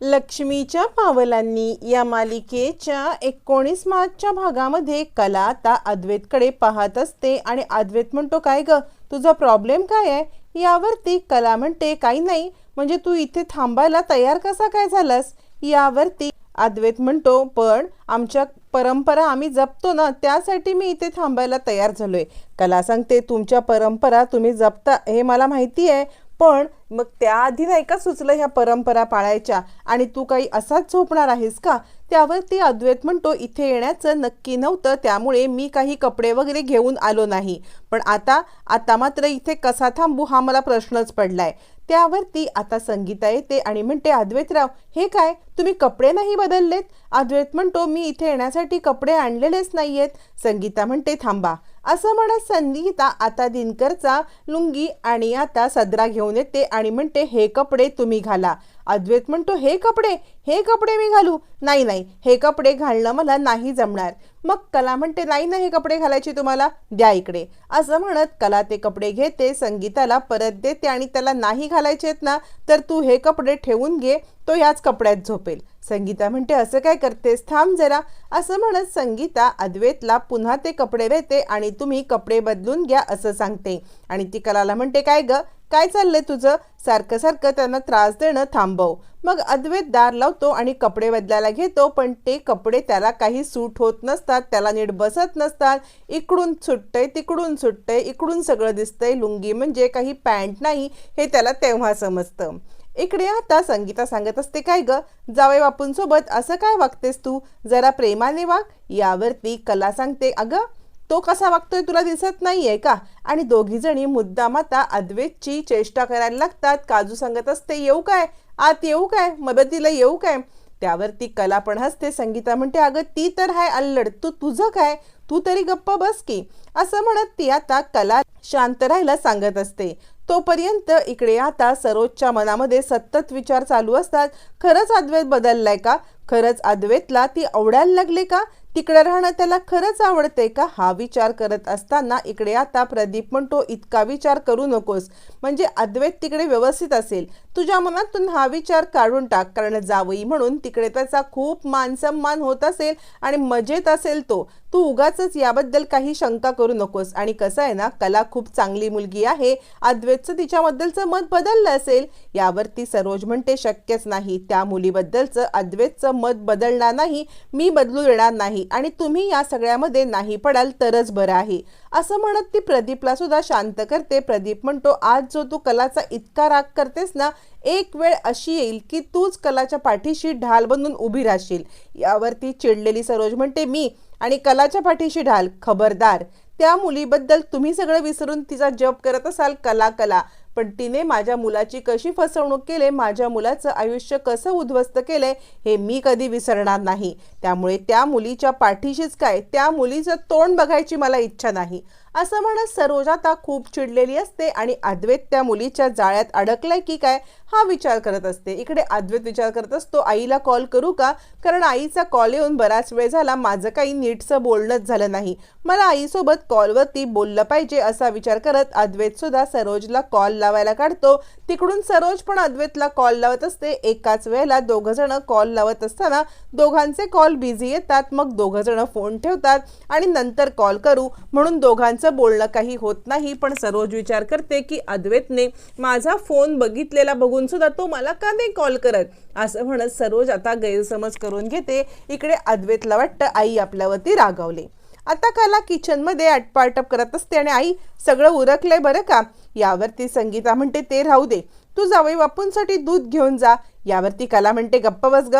लक्ष्मीच्या पावलांनी या मालिकेच्या एकोणीस मार्चच्या भागामध्ये कला आता अद्वैतकडे पाहत असते. आणि अद्वैत म्हणतो काय ग तुझा प्रॉब्लेम काय आहे? यावरती कला म्हणते काही नाही. म्हणजे तू इथे थांबायला तयार कसा काय झालास? यावरती अद्वैत म्हणतो पण आमच्या परंपरा आम्ही जपतो ना त्यासाठी मी इथे थांबायला तयार झालोय. कला सांगते तुमच्या परंपरा तुम्ही जपता हे मला माहिती आहे. पण मग त्याआधी नाही का सुचलं ह्या परंपरा पाळायच्या? आणि तू काही असाच झोपणार आहेस का? त्यावरती अद्वैत म्हणतो इथे येण्याचं नक्की नव्हतं त्यामुळे मी काही कपडे वगैरे घेऊन आलो नाही. पण आता आता मात्र इथे कसा थांबू हा मला प्रश्नच पडलाय. त्यावरती आता संगीता येते आणि म्हणते अद्वैतराव हे काय? तुम्ही कपडे नाही बदललेत? अद्वैत म्हणतो मी इथे येण्यासाठी कपडे आणलेलेच नाही आहेत संगीता म्हणते थांबा. असं म्हणत संगीता आता दिनकरचा लुंगी आणि आता सदरा घेऊन येते आणि म्हणते हे कपडे तुम्ही घाला. अद्वैत म्हणतो हे कपडे? हे कपडे मी घालू? नाही नाही हे कपडे घालणं मला नाही जमणार. मग कला म्हणते नाही ना हे कपडे घालायचे तुम्हाला? द्या इकडे. असं म्हणत कला ते कपडे घेते संगीताला परत देते आणि त्याला नाही घालायचे आहेत ना तर तू हे कपडे ठेवून घे तो याच कपड्यात झोपेल. संगीता म्हणते असं काय करतेस? थांब जरा. असं म्हणत संगीता अद्वेतला पुन्हा ते कपडे देते आणि तुम्ही कपडे बदलून घ्या असं सांगते. आणि ती कलाला म्हणते काय ग? काय चाललंय तुझं? सारखं सारखं त्यांना त्रास देणं थांबव. मग अद्वैत दार लावतो आणि कपडे बदलायला घेतो पण ते कपडे त्याला काही सूट होत नसतात त्याला नीट बसत नसतात. इकडून सुटतंय तिकडून सुटतंय इकडून सगळं दिसतंय. लुंगी म्हणजे काही पॅन्ट नाही हे त्याला तेव्हा समजतं. इकडे आता संगीता सांगत असते काय ग? जावे बापूंसोबत असं काय वागतेस तू? जरा प्रेमाने वाग यावरती कला सांगते. अगं तो कसा वागतोय तुला दिसत नाहीये का? आणि दोघी जणी मुद्दाम आता अद्वेतची चेष्टा करायला लागतात. काजू सांगत असते येऊ काय? आत येऊ काय? मदतीला येऊ काय? त्यावरती कला पण हसते. संगीता म्हणते अगं ती तर हाय अल्लड. तू तुझं काय? तू तरी गप्प बस की. असं म्हणत ती आता कला शांत राहायला सांगत असते. तोपर्यंत इकडे आता सरोजच्या मनामध्ये सतत विचार चालू असतात खरंच अद्वैत बदललाय का? खरंच अद्वैतला ती आवडायला लागले का? तिकडे राहणं त्याला खरंच आवडते का? हा विचार करत असताना इकडे आता प्रदीप म्हणतो इतका विचार करू नकोस. म्हणजे अद्वैत तिकडे व्यवस्थित असेल. तुझ्या मनातून हा विचार काढून टाक कारण जावई म्हणून तिकडे त्याचा खूप मान सन्मान होत असेल आणि मजेत असेल तो. तू उगाच याबद्दल काही शंका करू नकोस. आणि कसं आहे ना कला खूप चांगली मुलगी आहे. अद्वैतचं तिच्याबद्दलचं मत बदललं असेल. यावरती सरोज म्हणते शक्यच नाही. त्या मुलीबद्दलचं अद्वैतचं मत बदलणार नाही. मी बदलू देणार नाही. आणि तुम्ही या सगळ्यामध्ये नाही पडाल तरच बरं आहे. असं म्हणत ती प्रदीपला सुद्धा शांत करते. प्रदीप म्हणतो आज जो तू कलाचा इतका राग करतेस ना एक वेळ अशी येईल की तूच कलाच्या पाठीशी ढाल बनून उभी राहशील. यावरती चिडलेली सरोज म्हणते मी आणि कलाच्या पाठीशी ढाल खबरदार. त्या मुलीबद्दल तुम्ही सगळं विसरून तिचा जप करत असाल कला कला. पण तिने माझ्या मुलाची कशी फसवणूक केले माझ्या मुलाचं आयुष्य कसं उद्ध्वस्त केलंय हे मी कधी विसरणार नाही. त्यामुळे त्या मुलीच्या पाठीशीच काय? त्या मुलीचं तोंड बघायची मला इच्छा नाही. असं म्हणत सरोज आता खूप चिडलेली असते आणि अद्वैत त्या मुलीच्या जाळ्यात अडकलाय की काय हा विचार करत असते. इकडे अद्वैत विचार करत असतो आईला कॉल करू का? कारण आईचा कॉल येऊन बराच वेळ झाला माझं काही नीटचं बोलणंच झालं नाही. मला आईसोबत कॉलवरती बोललं पाहिजे असा विचार करत अद्वैत सुद्धा सरोजला कॉल लावायला काढतो. तिकडून सरोज पण अद्वैतला कॉल लावत असते. एकाच वेळेला दोघंजणं कॉल लावत असताना दोघांचे कॉल बिझी येतात. मग दोघंजणं फोन ठेवतात आणि नंतर कॉल करू. म्हणून दोघांचं बोलणं काही होत नाही पण सरोज विचार करते की अद्वैतने माझा फोन बघितलेला बघून सुद्धा तो मला का नाही कॉल करत? असं म्हणत सरोज आता गैरसमज करून घेते. इकडे अद्वैतला वाटतं आई आपल्यावरती रागावले. आता कला किचनमध्ये अटपाटप करत असते आणि आई सगळं उरकलंय बरं का? यावरती संगीता म्हणते ते राहू दे. तू जावई बापूंसाठी दूध घेऊन जा. यावरती कला म्हणते गप्प बस ग.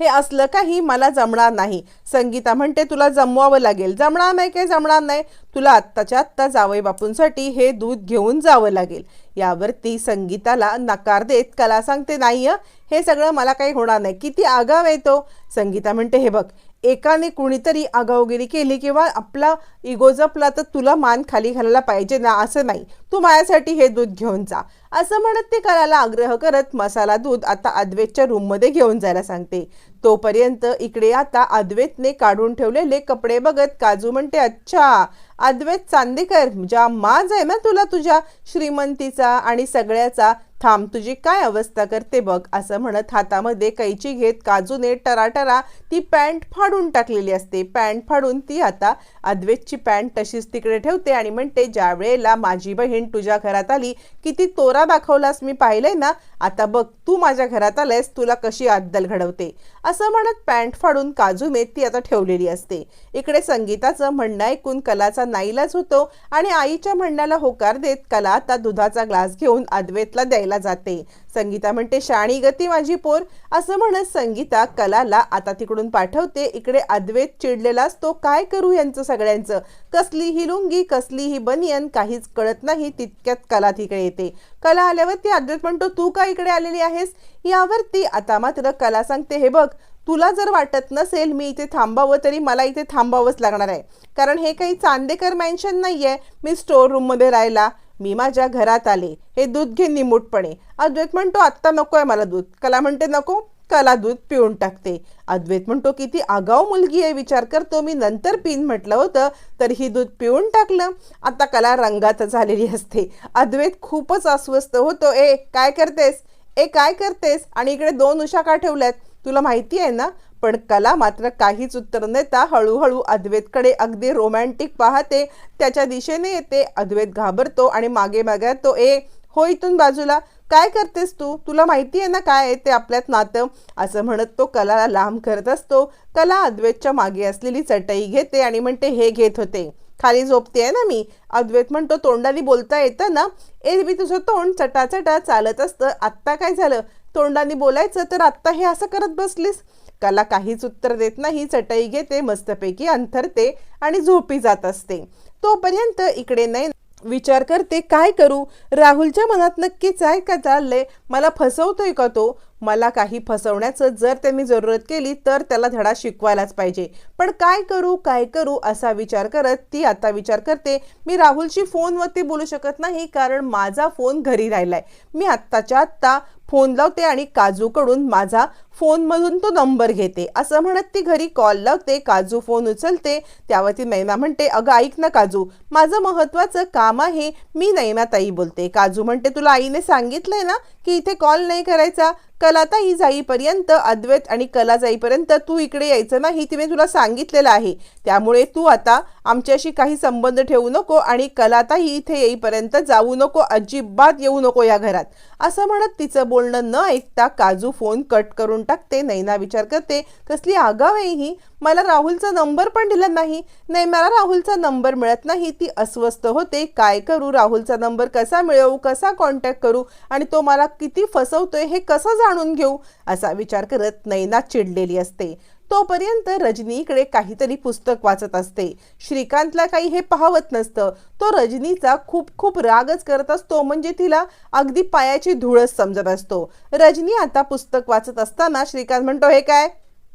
हे असलं काही मला जमणार नाही. संगीता म्हणते तुला जमवावं लागेल. जमणार नाही काय जमणार नाही? तुला आत्ताच्या आत्ता जावई बापूंसाठी हे दूध घेऊन जावं लागेल. यावरती संगीताला नकार देत कला सांगते नाही हे सगळं मला काही होणार नाही. किती आगाव आहे तो. संगीता म्हणते हे बघ एकाने कुणीतरी आगाऊगिरी केली किंवा आपला इगो जपला तर तुला मान खाली घालायला पाहिजे ना असं नाही. तू माझ्यासाठी हे दूध घेऊन जा. असं म्हणत ते करायला आग्रह करत मसाला दूध आता अद्वैतच्या रूममध्ये घेऊन जायला सांगते. तोपर्यंत इकडे आता अद्वैतने काढून ठेवलेले कपडे बघत काजू म्हणते अच्छा अद्वैत चांदेकर ज्या माज आहे ना तुला तुझ्या श्रीमंतीचा आणि सगळ्याचा थांब तुझी काय अवस्था करते बघ असं म्हणत हातामध्ये कैची घेत काजूने टराटरा ती पॅन्ट फाडून टाकलेली असते. पॅन्ट फाडून ती आता अद्वेतची पॅन्ट तशीच तिकडे ठेवते आणि म्हणते ज्या वेळेला माझी बहीण तुझ्या घरात आली किती तोरा दाखवलास मी पाहिलंय ना आता बघ तू माझ्या घरात आलायस तुला कशी अद्दल घडवते. असं म्हणत पॅन्ट फाडून काजूने ती आता ठेवलेली असते. इकडे संगीताचं म्हणणं ऐकून कलाचा नाईलाज होतो आणि आईच्या म्हणण्याला होकार देत कला आता दुधाचा ग्लास घेऊन अद्वेतला द्यायला जाते. संगीता म्हणते शाणी गती माझी पोर. असं म्हणत संगीता कलाला आता तिकडून पाठवते. इकडे अद्वैत चिडलेलाच तो काय करू यांचं सगळ्यांचं? कसली ही लुंगी कसली ही बनियन काहीच कळत नाही तितक्यात कला तिकडे येते. कला आल्यावर ती अद्वैत म्हणतो तू का इकडे आलेली आहेस? यावरती आता मात्र कला सांगते हे बघ तुला जर वाटत नसेल मी इथे थांबावं तरी मला इथे थांबावंच लागणार आहे. कारण हे काही चांदेकर मॅन्शन नाही आहे मी स्टोर रूममध्ये राहायला मी माझ्या घरात आले. हे दूध घे निमूटपणे. अद्वैत म्हणतो आत्ता नको आहे मला दूध. कला म्हणते नको. कला दूध पिऊन टाकते. अद्वैत म्हणतो किती आगाऊ मुलगी आहे विचार करतो मी नंतर पिन म्हटलं होतं तर ही दूध पिऊन टाकलं. आता कला रंगात झालेली असते. अद्वैत खूपच अस्वस्थ होतो. ए काय करतेस? ए काय करतेस? आणि इकडे दोन उशा का ठेवल्यात? तुला माहिती आहे ना पण कला मात्र काहीच उत्तर न देता हळूहळू अद्वैतकडे अगदी रोमॅन्टिक पाहते. त्याच्या दिशेने येते. अद्वैत घाबरतो आणि मागे मागे तो ए हो इथून बाजूला. काय करतेस तू? तुला माहिती आहे ना काय आहे ते आपल्यात नातं? असं म्हणत तो कलाला लांब करत असतो. कला अद्वैतच्या मागे असलेली चटई घेते आणि म्हणते हे घेत होते. खाली झोपते आहे ना मी? अद्वैत म्हणतो तोंडाने बोलता येतं ना? ए मी तुझं तोंड चटाचटा चालत असतं. आत्ता काय झालं? तोंडाने बोलायचं तर आत्ता हे असं करत बसलीस? कला काहीच उत्तर देत नाही चटई घेते मस्तपैकी अंथरते आणि झोपी जात असते. तोपर्यंत इकडे नाही विचार करते काय करू? राहुलच्या मनात नक्कीच आहे का चाललंय? मला फसवतोय का तो? मला काही फसवण्याचं जर त्यांनी जरूरत केली तर त्याला धडा शिकवायलाच पाहिजे. पण काय करू काय करू? असा विचार करत ती आता विचार करते मी राहुलशी फोनवरती बोलू शकत नाही कारण माझा फोन घरी राहिलाय. मी आत्ताच्या आत्ता फोन लावते आणि काजूकडून माझा फोनमधून तो नंबर घेते. असं म्हणत ती घरी कॉल लावते काजू फोन उचलते. त्यावरती नैना म्हणते अगं ऐक ना काजू माझं महत्वाचं काम आहे मी नैनाताई बोलते. काजू म्हणते तुला आईने सांगितलंय ना की इथे कॉल नाही करायचा? कलाताई जाईपर्यंत अद्वैत आणि कला जाईपर्यंत तू इकडे यायचं नाही तिने तुला सांगितलेलं आहे. त्यामुळे तू आता आमच्याशी काही संबंध ठेवू नको आणि कलाताई इथे येईपर्यंत जाऊ नको अजिबात येऊ नको या घरात. असं म्हणत तिचं बोलणं न ऐकता काजू फोन कट करून टाकते नैना विचार करते. कसली आगाव आहे ही? मला राहुलचा नंबर पण दिला नाही. नाही मला राहुलचा नंबर मिळत नाही. ती अस्वस्थ होते. काय करू? राहुलचा नंबर कसा मिळवू? कसा कॉन्टॅक्ट करू? आणि तो मला किती फसवतोय हे कसं जाणून घेऊ? असा विचार करत नैना चिडलेली असते. तोपर्यंत रजनी इकडे काहीतरी पुस्तक वाचत असते. श्रीकांतला काही हे पाहवत नसतं. तो रजनीचा खूप खूप रागच करत असतो म्हणजे तिला अगदी पायाची धूळच समजत असतो. रजनी आता पुस्तक वाचत असताना श्रीकांत म्हणतो हे काय?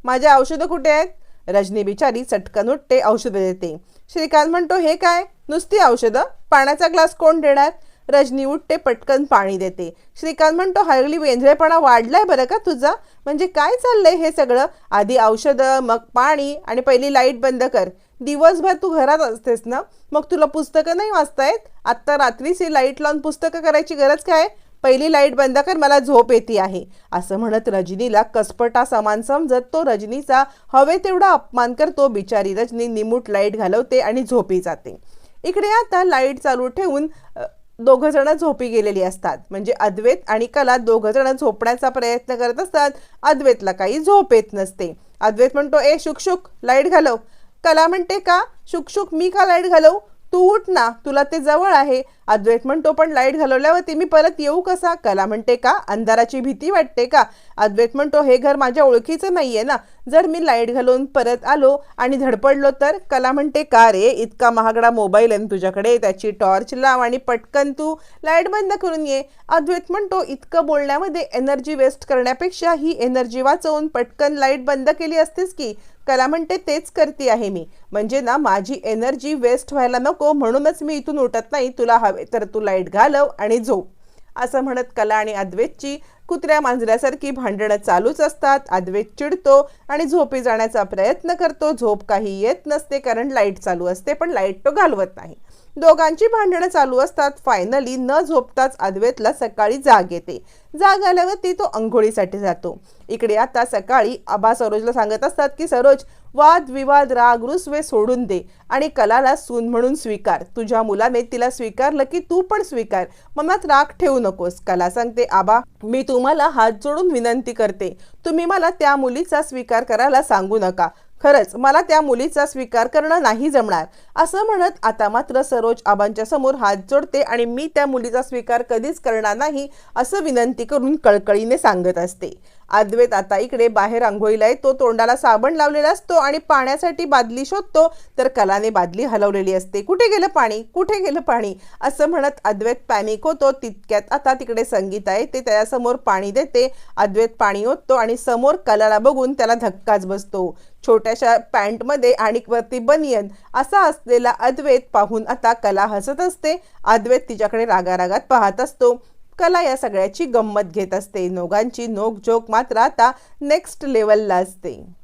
माझे औषधं कुठे आहेत? रजनी बिचारी चटकन उठते औषधं देते. श्रीकांत म्हणतो हे काय? नुसती औषधं? पाण्याचा ग्लास कोण देणार? रजनी उठते पटकन पाणी देते. श्रीकांत म्हणतो हरली वेंधळेपणा वाढलाय बरं का तुझा? म्हणजे काय चाललंय हे सगळं? आधी औषधं मग पाणी आणि पहिली लाइट बंद कर. दिवसभर तू घरात असतेस ना? मग तुला पुस्तकं नाही वाचता येत आत्ता रात्रीची लाइट लावून पुस्तकं करायची गरज काय? पहिली लाइट बंद कर मला झोप येते आहे. असं म्हणत रजनीला कसपटा समान समजत तो रजनीचा हवे तेवढा अपमान करतो. बिचारी रजनी निमूट लाइट घालवते आणि झोपी जाते. इकडे आता लाइट चालू ठेवून दोघं जण झोपी गेलेली असतात. म्हणजे अद्वैत आणि कला दोघं जण झोपण्याचा प्रयत्न करत असतात. अद्वैतला काही झोप येत नसते. अद्वैत म्हणतो ए शुकशुक लाइट घालव. कला म्हणते का? शुकशुक मी का लाइट घालव? तू उठ ना तुला ते जवळ आहे. अद्वैत म्हणतो पण लाइट घालवल्यावरती मी परत येऊ कसा? कला म्हणते का? अंधाराची भीती वाटते का? अद्वैत म्हणतो हे घर माझ्या ओळखीचं नाहीये ना. जर मी लाइट घालून परत आलो आणि धडपडलो तर कला म्हणते का रे इतका महागडा मोबाईल आहे तुझ्याकडे? त्याची टॉर्च लाव आणि पटकन तू लाइट बंद करून ये. अद्वैत म्हणतो इतकं बोलण्यामध्ये एनर्जी वेस्ट करण्यापेक्षा ही एनर्जी वाचवून पटकन लाइट बंद केली असतेस की? कला म्हणते तेच करते आहे मी. म्हणजे ना माझी एनर्जी वेस्ट व्हायला नको म्हणूनच मी इथून उठत नाही. तुला हवे तर तू लाइट घालव आणि झोप. असं म्हणत कला आणि अद्वैतची कुत्र्या मांजऱ्यासारखी भांडणं चालूच असतात. अद्वैत चिडतो आणि झोपी जाण्याचा प्रयत्न करतो. झोप काही येत नसते कारण लाइट चालू असते पण लाइट तो घालवत नाही. दोघांची भांडणं चालू असतात. फायनली न झोपताच अद्वैतला सकाळी जाग येते. जाग आल्यावरती तो अंघोळीसाठी जातो. इकडे आता सकाळी आबा सरोजला सांगत असतात की सरोज वाद विवाद राग रुसवे सोडून दे आणि कलाला सून म्हणून स्वीकार. तुझ्या मुलाने तिला स्वीकारलं की तू पण स्वीकार. मनात राग ठेवू नकोस. कला सांगते आबा मी तुम्हाला हात जोडून विनंती करते. तुम्ही मला त्या मुलीचा स्वीकार करायला सांगू नका. खरंच मला त्या मुलीचा स्वीकार करणं नाही जमणार. असं म्हणत आता मात्र सरोज आबांच्या समोर हात जोडते आणि मी त्या मुलीचा स्वीकार कधीच करणार नाही असं विनंती करून कळकळीने सांगत असते. अद्वैत आता इकडे बाहेर आंघोळीला येतो तोंडाला साबण लावलेला असतो आणि पाण्यासाठी बादली शोधतो. तर कलाने बादली हलवलेली असते. कुठे गेलं पाणी? कुठे गेलं पाणी? असं म्हणत अद्वैत पॅनिक होतो. तितक्यात आता तिकडे संगीत आहे. ते त्याच्यासमोर पाणी देते. अद्वैत पाणी ओततो आणि समोर कलाला बघून त्याला धक्काच बसतो. छोट्याशा पॅन्टमध्ये आणि वरती बनियन असा असलेला अद्वैत पाहून आता कला हसत असते. अद्वैत तिच्याकडे रागारागात पाहत असतो. कला या सगळ्याची गंमत घेत असते. नोगांची नोकजोक मात्र आता नेक्स्ट लेवलला असते.